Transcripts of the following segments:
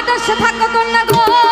better সে থাকো কন্যা ঘর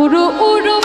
উড়ো উড়ো